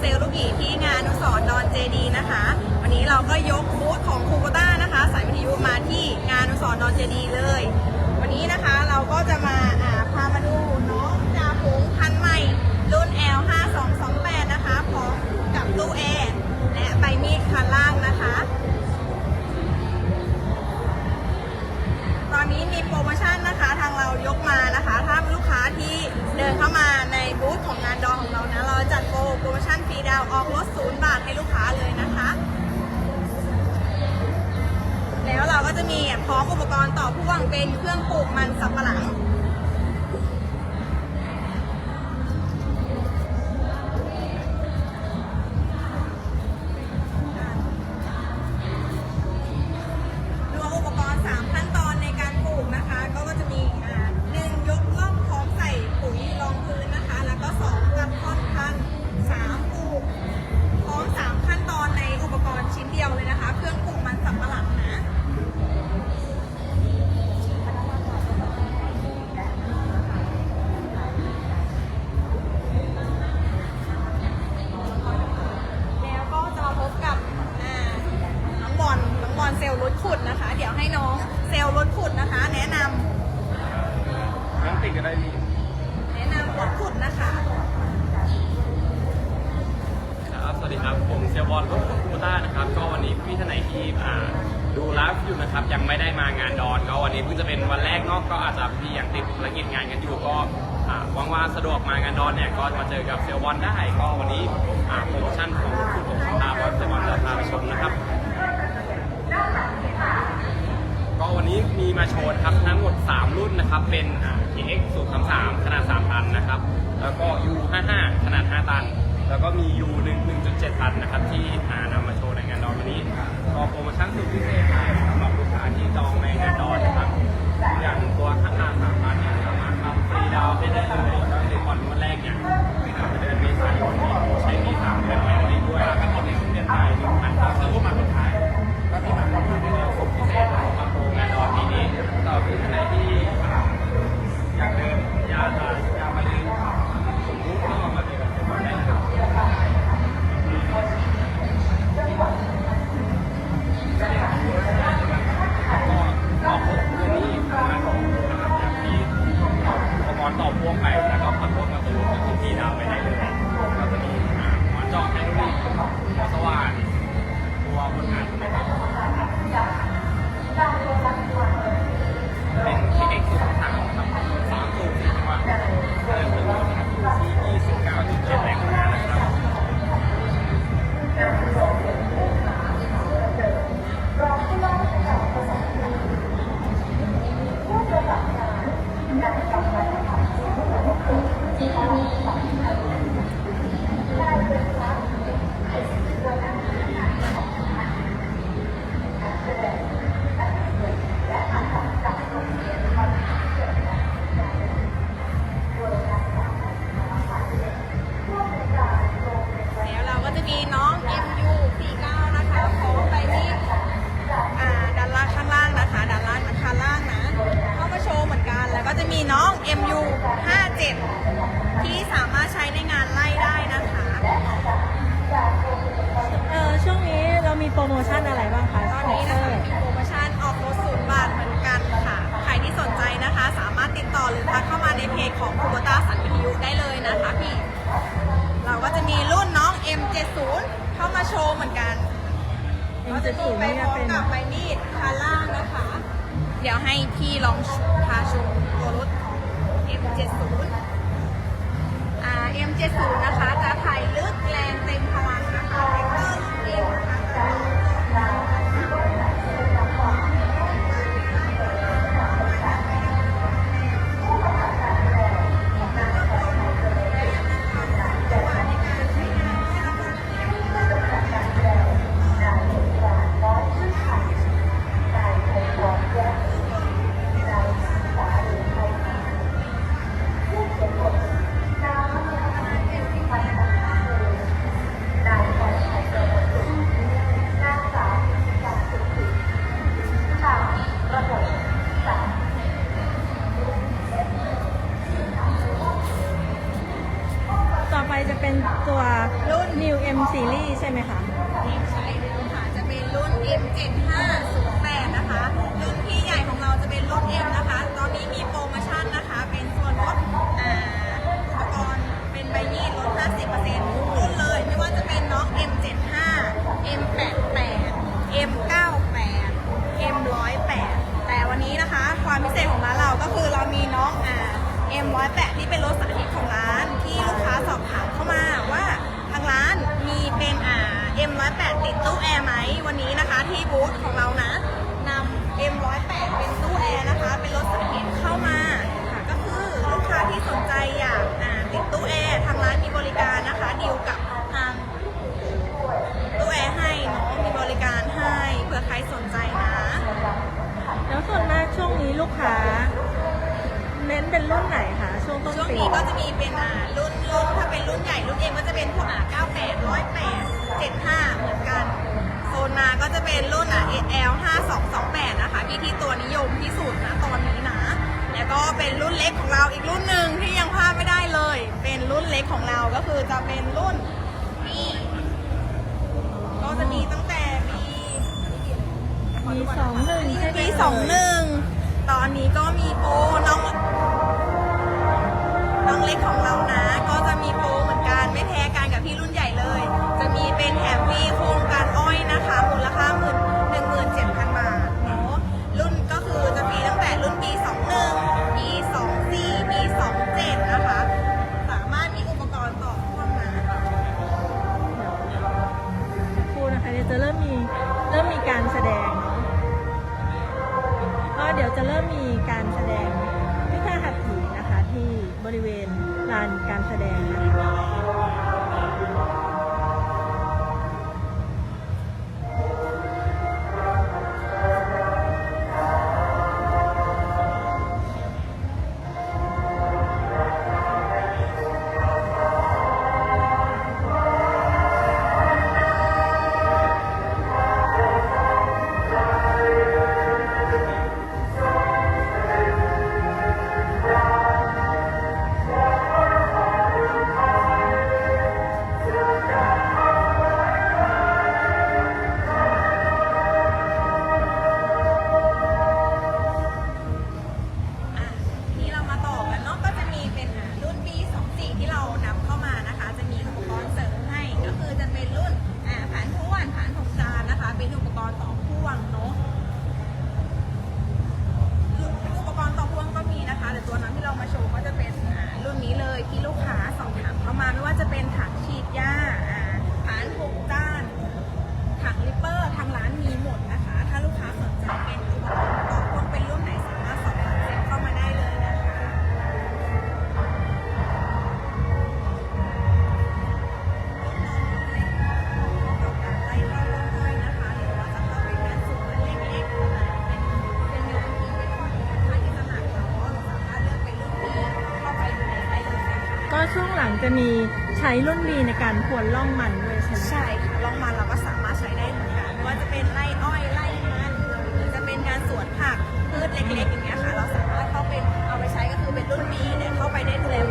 เซลลูกหยีที่งานอนุสรณ์ดอนเจดีนะคะ วันนี้เราก็ยกบูธของคูโบต้านะคะ สายวิทยุมาที่งานอนุสรณ์ดอนเจดีเลย วันนี้นะคะเราก็จะมาอ่าพามาดูน้องจาผงพันธุ์ใหม่ รุ่น L 5 2 2 8 นะคะพร้อมกับตู้แอร์และใบมีดคันล่างนะคะ อนนี้มีโปรโมชั่นนะคะทางเรายกมานะคะ ถ้าลูกค้าที่เดินเข้ามาในบูธของงานดองของเรานะเราจัดโปรโปรโมชั่นฟรีดาวน์ออกลดศูนย์บาทให้ลูกค้าเลยนะคะ แล้วเราก็จะมีพร้อมอุปกรณ์ต่อพ่วงเป็นเครื่องปลูกมันสำปะหลัง เซลล์รถขุดนะคะ แนะนำน้ำติดก็ได้พี่แนะนำรถขุดนะคะครับสวัสดีครับ ผมเซียบอลรถของคูต้านะครับ ก็วันนี้พี่ท่านไหนที่อ่าดูไลฟ์อยู่นะครับ ยังไม่ได้มางานดอน ก็วันนี้เพิ่งจะเป็นวันแรกเนอกก็อาจจะพี่ยังติดภารกิจงานกันอยู่ก็อ่าว่างๆสะดวกมางานดอนเนี่ยก็มาเจอกับเซียบอลได้ โชว์นครับทั้งหมด 3 รุ่นนะครับเป็นอ่า TX 033ขนาด 3 ตันนะครับแล้วก็ U55 ขนาด 5 ตัน แล้วก็มี U1 1.7 ตันนะครับที่อ่านำมาโชว์ในงานดอนวันนี้ก็โปรโมชั่นสุดพิเศษให้สำหรับลูกค้าที่จองในงานดอนนะครับอย่างตัวขนาด3ตันเนี่ยสามารถทำฟรีดาวได้เลย รโปรโมชั่นอะไรบ้างคะตอนนี้นะคะมีโปรโมชั่นออกรถศูนย์บาทเหมือนกันค่ะ ใครที่สนใจนะคะ สามารถติดต่อหรือทักเข้ามาในเพจของคูโบต้าสันวิทยุได้เลยนะคะพี่ เราก็จะมีรุ่นน้อง M70 เข้ามาโชว์เหมือนกันก็จะมีไปพร้อมกับใบมีดคาล่างนะคะ เดี๋ยวให้พี่ลองพาชมตัวรถของ M70 อ่า M70 นะคะ จะถ่ายลึกแรงเต็ม ปีสองหนึ่งปีสองหนึ่งตอนนี้ก็มีโปน้องน้องเล็กของเรานะ แสดง จะมีใช้รุ่นวีในการควนล่องมันด้วยใช่ไหมใช่ค่ะล่องมันเราก็สามารถใช้ได้เหมือนกันไม่ว่าจะเป็นไล่อ้อยไล่มันหรือจะเป็นงานสวนผักพืชเล็กๆอย่างเงี้ยค่ะ เราสามารถเข้าไปเอาไปใช้ก็คือเป็นรุ่นวีเนี่ยเข้าไปได้เลย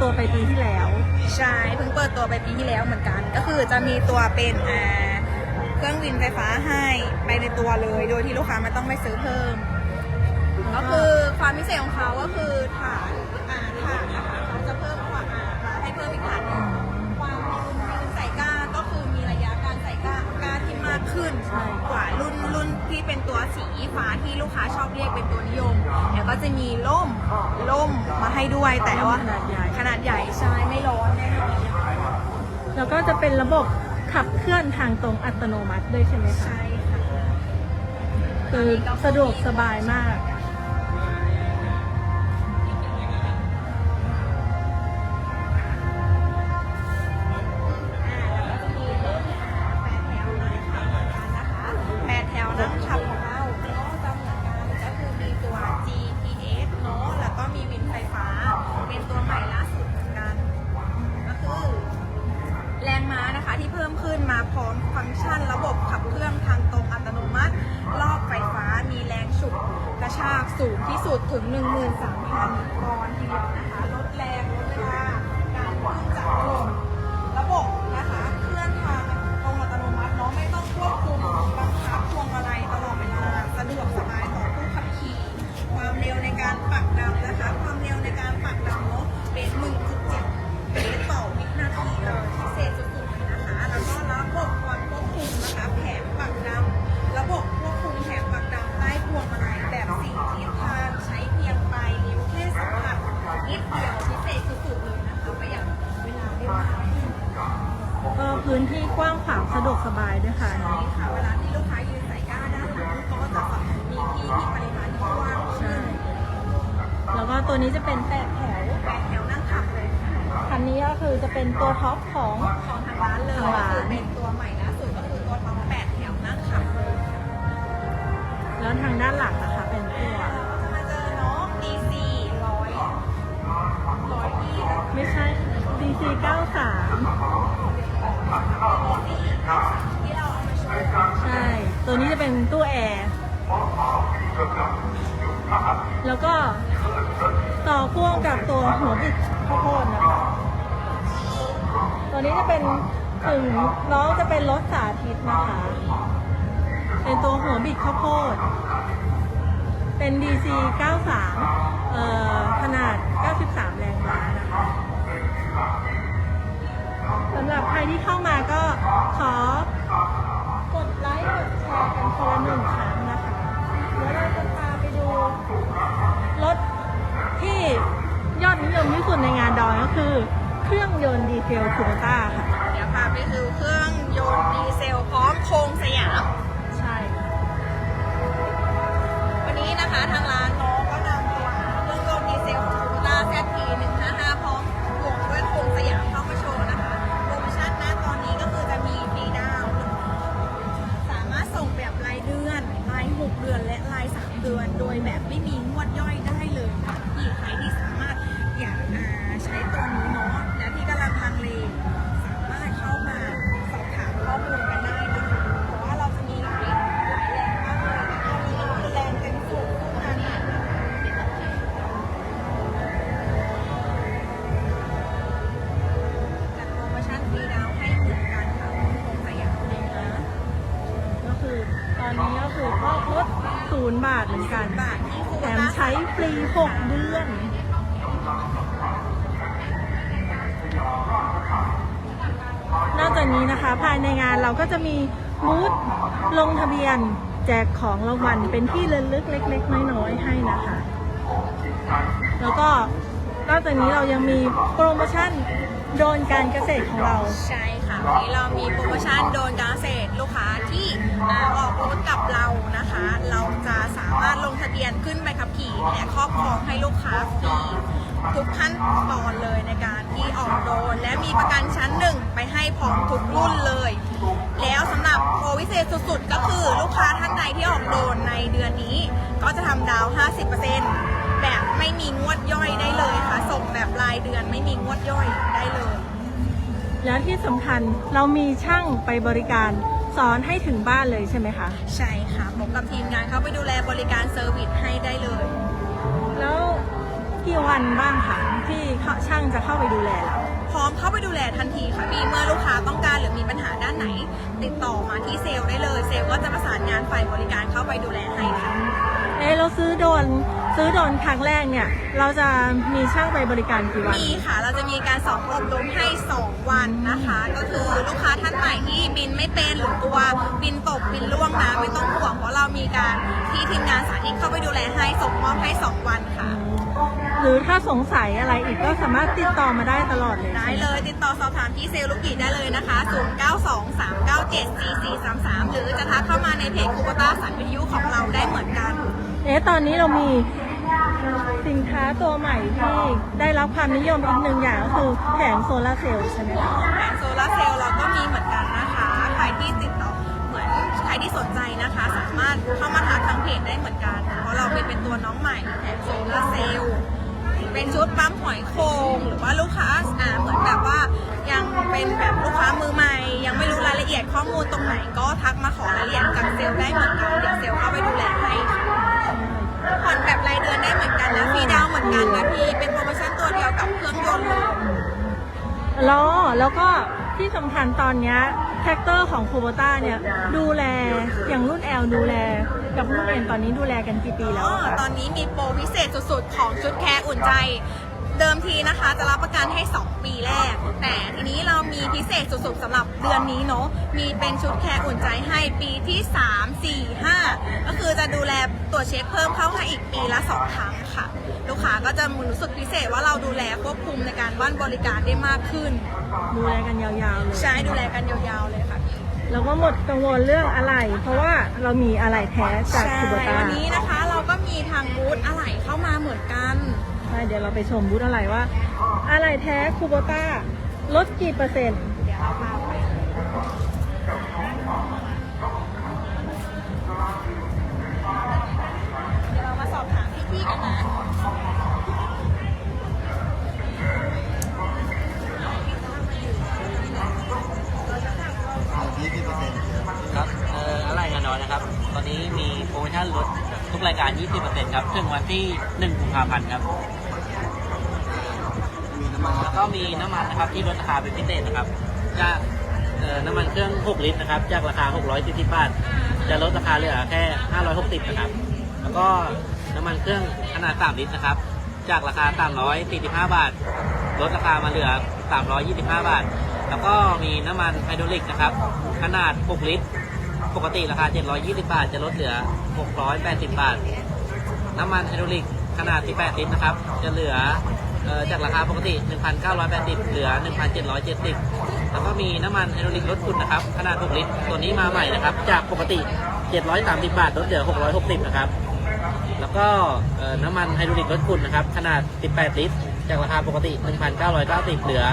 ตัวไปปีที่แล้ว ใช่เพิ่งเปิดตัวไปปีที่แล้วเหมือนกัน ก็คือจะมีตัวเป็นเครื่องบินไฟฟ้าให้ไปในตัวเลย โดยที่ลูกค้าไม่ต้องไปซื้อเพิ่ม ก็คือความพิเศษของเขาก็คือฐานฐานเขาจะเพิ่มความอ่ให้เพิ่มอีกฐานหนึ่งความยืนใส่ก้าก็คือมีระยะการใส่ก้าก้าที่มากขึ้นกว่ารุ่นรุ่นที่เป็นตัวสีฟ้าที่ลูกค้าชอบเรียกเป็นตัวนิยมแล้วก็จะมีล่มล่มมาให้ด้วยแต่ว่า ขนาดใหญ่ขนาดใหญ่ใช่ไม่ร้อนแน่นอนแล้วก็จะเป็นระบบขับเคลื่อนทางตรงอัตโนมัติด้วยใช่ไหมคะใช่ค่ะคือสะดวกสบายมาก ชากสูงที่สุดถึง 13,000ปอนด์ทีเดียวนะคะลดแรงลดเวลาการขึ้นจากลง พื้นที่กว้างขวางสะดวกสบายด้วยค่ะ ใช่ค่ะเวลาที่ลูกค้ายืนใส่ก้าด้านหลังก็จะมีที่ที่ปริมาณที่กว้างใช่ขึ้นแล้วก็ตัวนี้จะเป็นแปดแถวแปดแถวนั่งขับเลยค่ะคันนี้ก็คือจะเป็นตัวท็อปของ ของทางร้านเลยทางก็ร้าน คือเป็นตัวใหม่ล่าสุดก็คือตัวท็อปแปดแถวนั่งขับเลยแล้วทางด้านหลังนะคะเป็นตัว เราก็จะมาเจอเนาะ DC ร้อยร้อยที่แล้วไม่ใช่ DC 93 ที่เราเอามาโชว์ ใช่ ตัวนี้จะเป็นตู้แอร์ แล้วก็ต่อพ่วงกับตัวหัวบิดข้าวโพดนะคะ ตัวนี้จะเป็นถึงน้องจะเป็นรถสาธิตนะคะ เป็นตัวหัวบิดข้าวโพด เป็น DC 93 เอ่อ ขนาด 93ำหรับใครที่เข้ามาก็ขอกดไลค์กดแชร์กันคนละหนึ่งครั้งนะคะแล้วเราจะพาไปดูรถที่ยอดนิยมที่สุดในงานดอยก็คือ เครื่องยนต์ดีเซลคูโบต้าค่ะ เดี๋ยวพาไปดูเครื่องยนต์ดี ย์บาทเหมือนกัน แถมใช้ฟรี6เดือน นอกจากนี้นะคะ ภายในงานเราก็จะมีบูธลงทะเบียนแจกของรางวัลเป็นที่ระลึกเล็ก ๆ น้อยๆให้นะคะ แล้วก็นอกจากนี้เรายังมีโปรโมชั่นโดนการเกษตรของเรา ใช่ค่ะวันนี้เรามีโปรโมชั่นโดนการเกษตรลูกค้าที่ บียนขึ้นใบขับขี่และครอบครองให้ลูกค้าฟรีทุกขั้นตอนเลยในการที่ออกโดน และมีประกันชั้นหนึ่งไปให้พร้อมทุกรุ่นเลย แล้วสำหรับโปรวิเศษสุดๆ ก็คือลูกค้าท่านใดที่ออกโดนในเดือนนี้ ก็จะทำดาวน์50%แบบไม่มีงวดย่อยได้เลยค่ะส่งแบบรายเดือนไม่มีงวดย่อยได้เลย และที่สำคัญเรามีช่างไปบริการ สอนให้ถึงบ้านเลยใช่ไหมคะ ใช่ค่ะผมกับทีมงานเข้าไปดูแลบริการเซอร์วิสให้ได้เลย แล้วกี่วันบ้างคะที่เขาช่างจะเข้าไปดูแลเราพร้อมเข้าไปดูแลทันทีค่ะมีเมื่อลูกค้าต้องการหรือมีปัญหาด้านไหน ติดต่อมาที่เซลล์ได้เลย เซลล์ก็จะประสานงานฝ่ายบริการเข้าไปดูแลให้ค่ะเอะเราซื้อโดน ซื้อโดรนครั้งแรกเนี่ย เราจะมีช่างไปบริการกี่วัน มีค่ะ เราจะมีการสอบอบรมให้ 2 วันนะคะ ก็คือลูกค้าท่านใหม่ที่บินไม่เป็นหรือตัวบินตกบินล่วงนะไม่ต้องห่วงเพราะเรามีการที่ทีมงานสาธิตเข้าไปดูแลให้ส่งมอบให้ 2 วันค่ะ หรือถ้าสงสัยอะไรอีกก็สามารถติดต่อมาได้ตลอดเลยได้เลยติดต่อสอบถามที่เซลล์ลูกกีได้เลยนะคะ 0923974433 หรือจะทักเข้ามาในเพจคูโบต้าสันวิทยุของเราได้เหมือนกัน เอ๊ะตอนนี้เรามี สินค้าตัวใหม่ที่ได้รับความนิยมอีกหนึ่งอย่างก็คือแผงโซลาร์เซลล์ใช่ไหมคะแผงโซลาร์เซลล์เราก็มีเหมือนกันนะคะ ใครที่ติดต่อเหมือนใครที่สนใจนะคะ สามารถเข้ามาทักทางเพจได้เหมือนกัน เพราะเราเป็นเป็นตัวน้องใหม่แผงโซลาร์เซลล์เป็นชุดปั๊มหอยโคงหรือว่าลูกค้าอ่าเหมือนแบบว่ายังเป็นแบบลูกค้ามือใหม่ ยังไม่รู้รายละเอียดข้อมูลตรงไหนก็ทักมาขอรายละเอียดจากเซลล์ได้เหมือนกันเดี๋ยวเซลล์เข้าไปดูแลให้ ผ่อนแบบรายเดือนได้เหมือนกันนะฟรีดาวน์เหมือนกันนะพี่ เป็นโปรโมชั่นตัวเดียวกับเครื่องยนต์เลยแล้วแล้วก็ที่สำคัญตอนเนี้ยแท็กเตอร์ของโคโบต้าเนี่ยดูแลอย่างรุ่น L ดูแล กับรุ่น N ตอนนี้ดูแลกันกี่ปีแล้วอ๋ออะคะ ตอนนี้มีโปรพิเศษสุดๆ ของชุดแคร์อุ่นใจ เดิมทีนะคะจะรับประกันให้ 2 ปีแรก แต่ทีนี้เรามีพิเศษสุดๆสำหรับเดือนนี้เนาะมีเป็นชุดแคร์อุ่นใจให้ปีที่ 3 4 5 ก็คือจะดูแลตรวจเช็คเพิ่มเข้าให้อีกปีละ 2 ครั้งค่ะ ลูกค้าก็จะรู้สึกพิเศษว่าเราดูแลควบคุมในการว่านบริการได้มากขึ้น ดูแลกันยาวๆเลยใช้ดูแลกันยาวๆเลยค่ะพี่แล้วก็หมดกังวลเรื่องอะไร เพราะว่าเรามีอะไรแท้จากใช่คูโบต้าวันนี้นะคะเราก็มีทางบูธอะไหล่เข้ามาเหมือนกัน ใช่เดี๋ยวเราไปชมบูธอะไรว่า อะไรแท้คูโบต้าลดกี่เปอร์เซ็นต์เดี๋ยวเราพาไปเดี๋ยวเรามาสอบถามพี่ๆกันนะครับเอ่ออะไรกันน้อยนะครับ ตอนนี้มีโปรโมชั่นลดทุกรายการ 20%ครับ ถึงวันที่ 1 กุมภาพันธ์ครับแล้ว ก็มีน้ำมันนะครับที่ลดราคาเป็นพิเศษนะครับจากเอ่อน้ำมันเครื่อง 6 ลิตรนะครับ จากราคา 640 บาท จะลดราคาเหลือแค่ 560 นะครับ แล้วก็น้ำมันเครื่องขนาด 3 ลิตรนะครับ จากราคา 345 บาท ลดราคามาเหลือ 325 บาท แล้วก็มีน้ำมันไฮดรอลิกนะครับ ขนาด 6 ลิตร ปกติราคา 720 บาท จะลดเหลือ 680 บาท น้ำมันไฮดรอลิกขนาด 18 ลิตรนะครับ จะเหลือเอ่อ จากราคาปกติ 1,980 เหลือ 1,770 แล้วก็มีน้ำมันไฮดรอลิกลดฝุ่นะครับ ขนาด 6 ลิตร ตัวนี้มาใหม่นะครับ จากปกติ 730 บาทลดเหลือ 660 นะครับ แล้วก็น้ำมันไฮดรอลิกลดฝุ่นนะครับ ขนาด 18 ลิตร จากราคาปกติ 1,990 เหลือ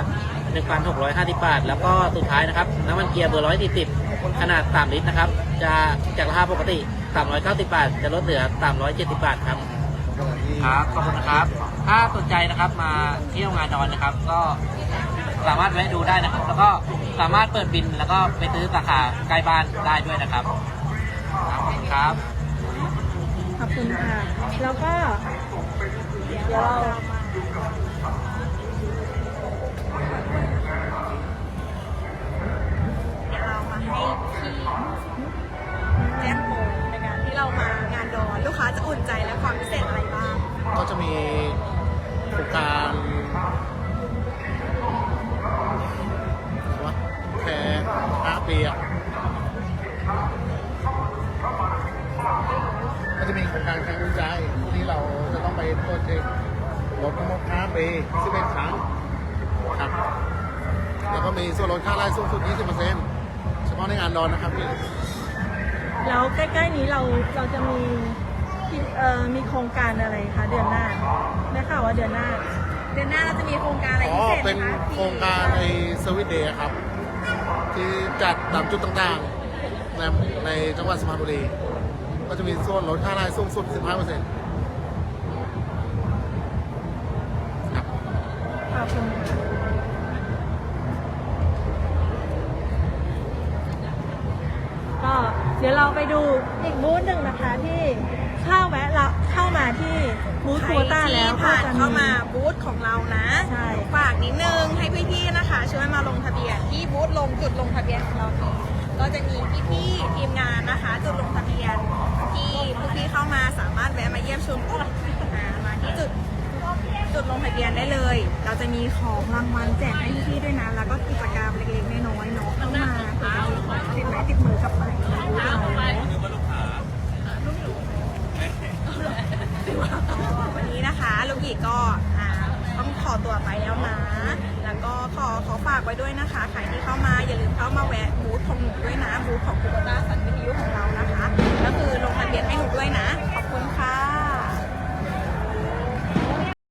1,650 บาท แล้วก็สุดท้ายนะครับ น้ำมันเกียร์เบอร์ 140 ขนาด 3 ลิตรนะครับ จะจากราคาปกติ 390 บาท จะลดเหลือ 370 บาทครับ ครับ ขอบคุณนะครับ ถ้าสนใจนะครับมาเที่ยวงานดอนนะครับ ก็สามารถแวะดูได้นะครับ แล้วก็สามารถเปิดบินแล้วก็ไปซื้อสาขาใกล้บ้านได้ด้วยนะครับขอบครับ ขอบคุณค่ะ แล้วก็ เดี๋ยวเรา งานดอนนะครับพี่แล้วใกล้ ๆ นี้เราเราจะมีกิจเอ่อมีโครงการอะไรคะเดือนหน้าได้ข่าวว่าเดือนหน้า เดือนหน้าเราจะมีโครงการอะไรอ๋พิอเศษไหมเป็นคะโครงการในเซอร์วิสเดย์ครับ ที่จัดตามจุดต่างๆในในจังหวัดสุพรรณบุรี ก็จะมีส่วนลดค่ารายสูงสุด 15%ครับ ขอบคุณค่ะก็เดี๋ยวเราไปดูอีกบูธหนึ่งนะคะที่เข้าแวะเราเข้ามาที่บูธใครคูต้าแล้วที่ก็ผ่านจะ เข้ามาบูธของเรานะใช่ ฝากนิดนึงให้พี่ๆนะคะ ช่วยมาลงทะเบียนที่บูธลงจุดลงทะเบียนของเราทีก็จะมีพี่ๆทีมงานนะคะ จุดลงทะเบียนที่ผู้พี่เข้ามาสามารถแวะมาเยี่ยมชมอ่าจุดลงทะเบียนได้เลย เราจะมีของรางวัลแจกให้พี่ๆด้วยนะแล้วก็กิจกรรมเล็กๆน้อยๆเนาะเข้ามาเผื่อจะมีของติดไม้ติดมือกลับไปากไว้ด้วยนะคะ ใครที่เข้ามาอย่าลืมเข้ามาแวะบูธของหนูด้วยนะบูธของคุโบต้าสันวิทยุของเรานะคะ ก็คือลงทะเบียนให้หนูด้วยนะ